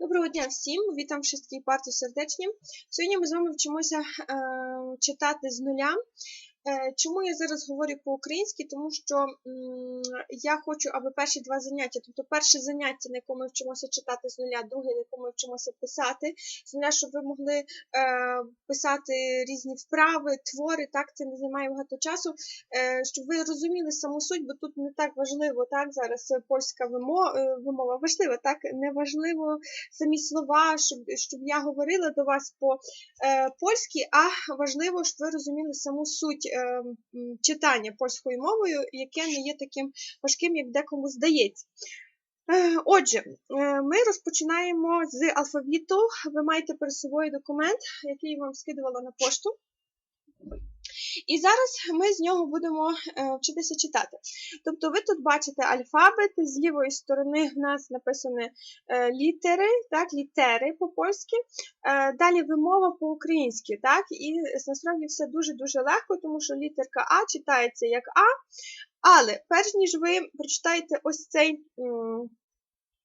Доброго дня всім! Вітам всіх партію сердечні. Сьогодні ми з вами вчимося е, читати з нуля. Е, чому я зараз говорю по-українськи? Тому що я хочу, аби перші два заняття, тобто перше заняття, на якому ми вчимося читати з нуля, друге, на якому ми вчимося писати з нуля, щоб ви могли е, писати різні вправи, твори, так, це не займає багато часу, е, щоб ви розуміли саму суть, бо тут не так важливо, так, зараз польська вимова, важлива, так, не важливо самі слова, щоб, щоб я говорила до вас по польськи, а важливо, щоб ви розуміли саму суть читання польською мовою, яке не є таким важким, як декому здається. Е, Отже, е, ми розпочинаємо з алфавіту. Ви маєте перед собою документ, який я вам скидувала на пошту. І зараз ми з нього будемо е, вчитися читати. Тобто ви тут бачите алфавит, з лівої сторони в нас написані е, літери, так, літери по-польськи, е, далі вимова по-українськи. так, І насправді все дуже-дуже легко, тому що літерка А читається як А, але перш ніж ви прочитаєте ось цей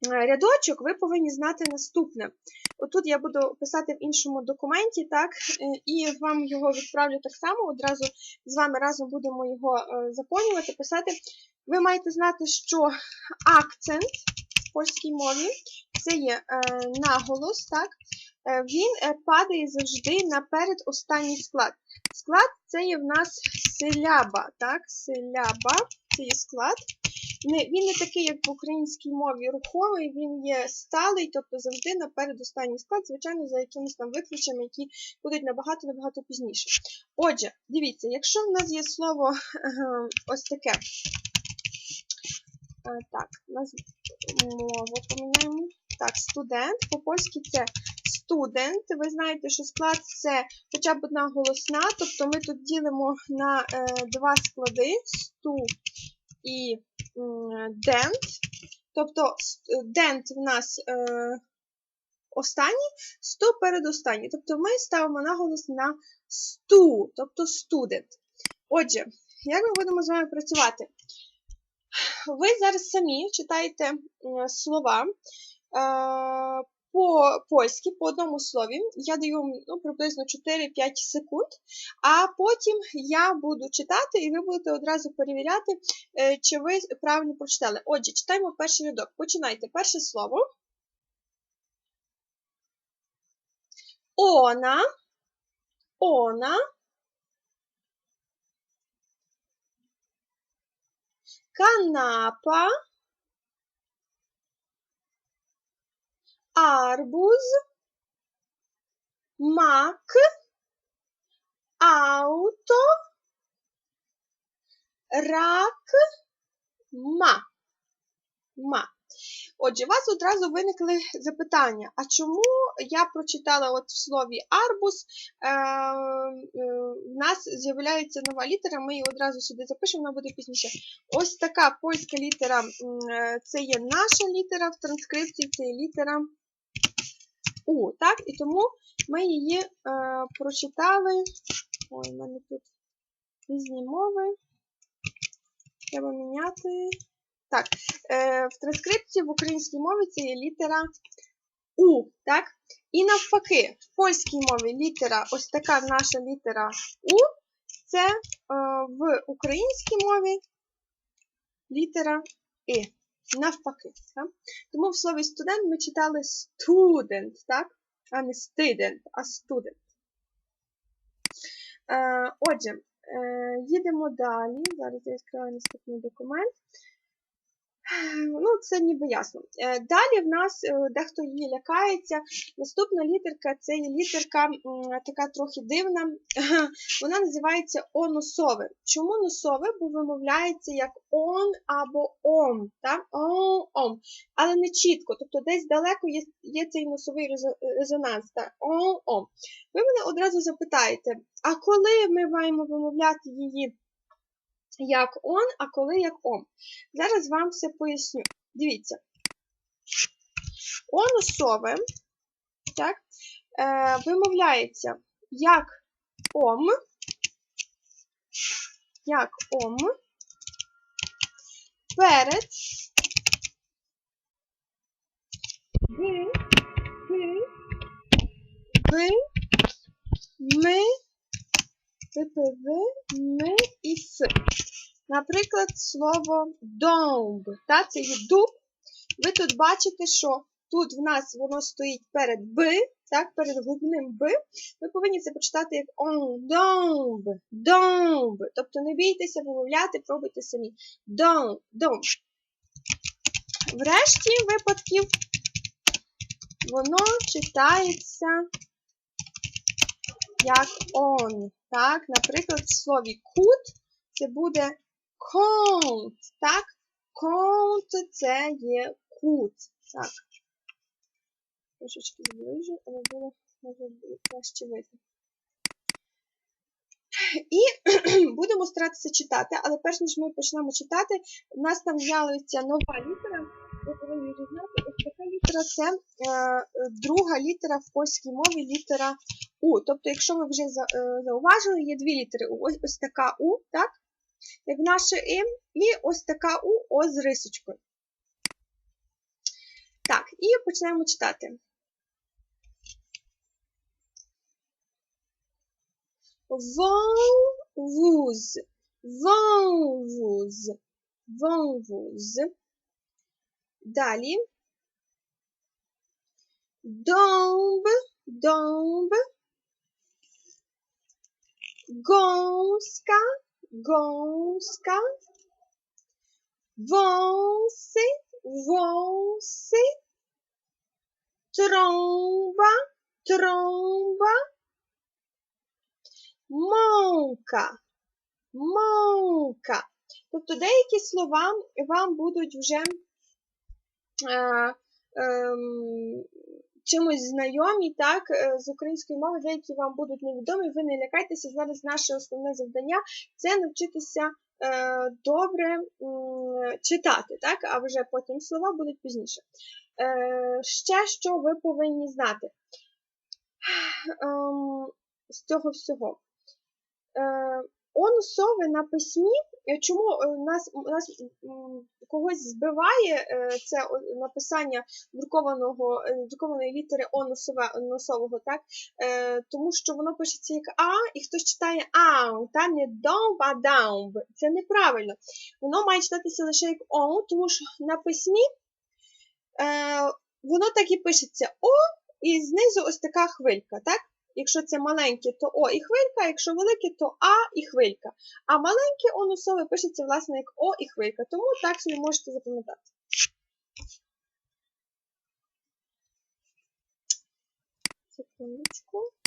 рядочок, ви повинні знати наступне. Отут я буду писати в іншому документі, так, е, і вам його відправлю так само, одразу з вами разом будемо його е, заповнювати, писати. Ви маєте знати, що акцент в польській мові це є е, наголос, так, е, він е, падає завжди на передостанній склад. Склад це є в нас селяба, так, селяба, це є склад. Не, він не такий, як в українській мові рухомий, він є сталий, тобто завжди на передостанній склад, звичайно, за якимись там виключеннями, які будуть набагато-набагато пізніше. Отже, дивіться, якщо в нас є слово е, ось таке. Е, Так, нас мову поміняємо. Так, студент. По-польськи це студент. Ви знаєте, що склад це хоча б одна голосна, тобто ми тут ділимо на е, два склади сту і дент. Тобто dent дент в нас е, останній, сту передостанній. Тобто ми ставимо наголос на сту, тобто student. Отже, як ми будемо з вами працювати? Ви зараз самі читаєте слова е, по одному слові. Я даю ну, приблизно 4-5 секунд, а потім я буду читати, і ви будете одразу перевіряти, е, чи ви правильно прочитали. Отже, читаємо перший рядок. Починайте. Перше слово. Она. Она. Канапа. Арбуз. Мак. Ауто. Рак. Ма. Ма. Отже, у вас одразу виникли запитання, а чому я прочитала от в слові арбуз, е, е, в нас з'являється нова літера, ми її одразу сюди запишемо, вона буде пізніше. Ось така польська літера, е, це є наша літера, в транскрипції це є літера У, так? І тому ми її е, прочитали. Ой, в мене тут різні мови. Треба міняти. Так, е, в транскрипції в українській мові це є літера У, так? І навпаки, в польській мові літера, ось така наша літера У, це е, в українській мові літера І. Навпаки. Так? Тому в слові студент ми читали студент, так? А не студент, а. Е, отже, е, їдемо далі. Зараз я відкриваю наступний документ. Ну, це ніби ясно. Е, Далі в нас е, дехто її лякається. Наступна літерка це є літерка така трохи дивна. Вона називається оносове. Чому носове? Бо вимовляється як он або ом. Ом. Але не чітко. Тобто десь далеко є, є цей носовий резонанс. Так? О, ом. Ви мене одразу запитаєте, а коли ми маємо вимовляти її як он, а коли як ом? Зараз вам все поясню. Дивіться. Оносове, так, е, вимовляється як ом, як ом, перед, в, ви, ми, ППВ, ми і С. Наприклад, слово домб. Та, це є дуб. Ви тут бачите, що тут в нас воно стоїть перед Б, так, перед губним Б. Ви повинні це почитати як он, домб, домб. Тобто не бійтеся вимовляти, пробуйте самі. Домб, домб. В решті випадків воно читається як он. Так, наприклад, в слові кут це буде count, так? Count це є кут. Так. Трошечки зближу, але було може краще видно. І будемо старатися читати, але перш ніж ми почнемо читати, у нас там з'явиться нова літера. Ви повинні знати. Ось така літера це е, друга літера в польській мові літера У. Тобто, якщо ви вже е, зауважили, є дві літери У. Ось, ось така У, так? Як наше І, і ось така У О з рисочкою. Так, і почнемо читати. Воввуз, воввуз, воввуз. Далі. Домб, домб. Gąska, gąska. Wąsy, wąsy. Trąba, trąba. Мовка, мовка. Тобто деякі слова вам будуть вже е, е, чимось знайомі, так, е, з української мови, деякі вам будуть невідомі, ви не лякайтеся, зараз наше основне завдання це навчитися е, добре м, читати, так, а вже потім слова будуть пізніше. Е, ще що ви повинні знати ем, з цього всього. Е, онусове на письмі, е, чому е, нас, нас когось збиває е, це написання друкованого, друкованої літери онусове, онусового, так? Тому що воно пишеться як А, і хтось читає ау, та не домб, а даумб. Це неправильно. Воно має читатися лише як О, тому що на письмі воно так і пишеться О, і знизу ось така хвилька, так? Якщо це маленькі, то О і хвилька, якщо велике, то А і хвилька. А маленькі онусове пишеться, власне, як О і хвилька. Тому так собі можете запам'ятати. Секундочку.